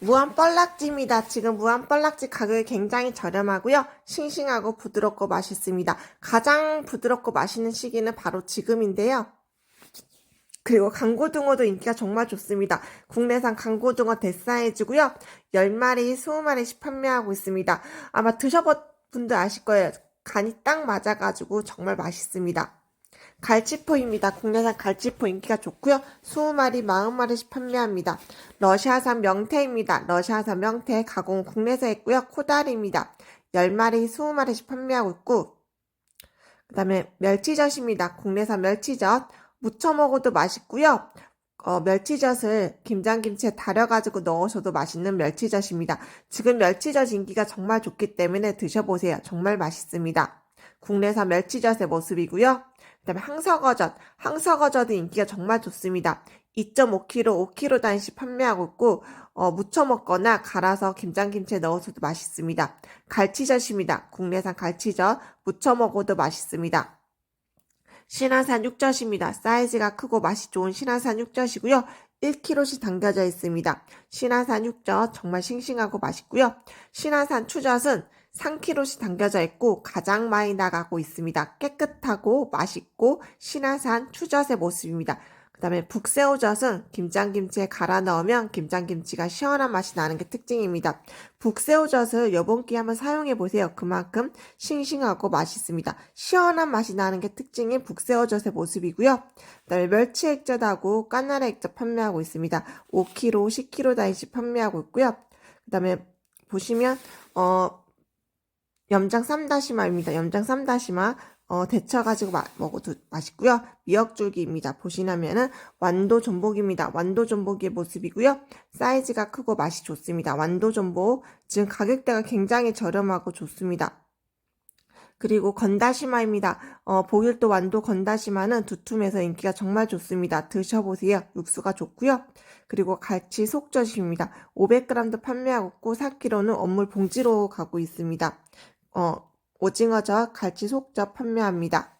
무한 뻘락지입니다. 지금 무한 뻘락지 가격이 굉장히 저렴하고요. 싱싱하고 부드럽고 맛있습니다. 가장 부드럽고 맛있는 시기는 바로 지금인데요. 그리고 강고등어도 인기가 정말 좋습니다. 국내산 강고등어 대사이즈고요. 10마리, 20마리씩 판매하고 있습니다. 아마 드셔본 분들 아실 거예요. 간이 딱 맞아가지고 정말 맛있습니다. 갈치포입니다. 국내산 갈치포 인기가 좋고요. 20마리, 40마리씩 판매합니다. 러시아산 명태입니다. 러시아산 명태 가공은 국내에서 했고요. 코다리입니다. 10마리, 20마리씩 판매하고 있고 그 다음에 멸치젓입니다. 국내산 멸치젓 무쳐 먹어도 맛있고요. 어, 멸치젓을 김장김치에 달여가지고 넣으셔도 맛있는 멸치젓입니다. 지금 멸치젓 인기가 정말 좋기 때문에 드셔보세요. 정말 맛있습니다. 국내산 멸치젓의 모습이고요. 그 다음에 항서거젓, 항서거젓이 인기가 정말 좋습니다. 2.5kg, 5kg 단위씩 판매하고 있고 어, 무쳐 먹거나 갈아서 김장김치에 넣어서도 맛있습니다. 갈치젓입니다. 국내산 갈치젓, 무쳐 먹어도 맛있습니다. 신안산 육젓입니다. 사이즈가 크고 맛이 좋은 신안산 육젓이고요. 1kg씩 담겨져 있습니다. 신안산 육젓 정말 싱싱하고 맛있고요. 신안산 추젓은 3kg씩 담겨져 있고 가장 많이 나가고 있습니다. 깨끗하고 맛있고 신안산 추젓의 모습입니다. 그 다음에 북새우젓은 김장김치에 갈아 넣으면 김장김치가 시원한 맛이 나는 게 특징입니다. 북새우젓을 여분기 한번 사용해 보세요. 그만큼 싱싱하고 맛있습니다. 시원한 맛이 나는 게 특징인 북새우젓의 모습이고요. 그 다음에 멸치액젓하고 까나리 액젓 판매하고 있습니다. 5kg, 10kg 단위씩 판매하고 있고요. 그 다음에 보시면 어 염장 쌈다시마입니다. 염장 쌈다시마 어, 데쳐가지고 마- 먹어도 맛있고요. 미역줄기입니다. 보시면은 완도 전복입니다. 완도 전복의 모습이고요. 사이즈가 크고 맛이 좋습니다. 완도 전복 지금 가격대가 굉장히 저렴하고 좋습니다. 그리고 건다시마입니다. 어, 보길도 완도 건다시마는 두툼해서 인기가 정말 좋습니다. 드셔보세요. 육수가 좋고요. 그리고 갈치 속젓입니다. 500g도 판매하고 있고 4kg는 업물 봉지로 가고 있습니다. 어, 오징어젓, 갈치 속젓 판매합니다.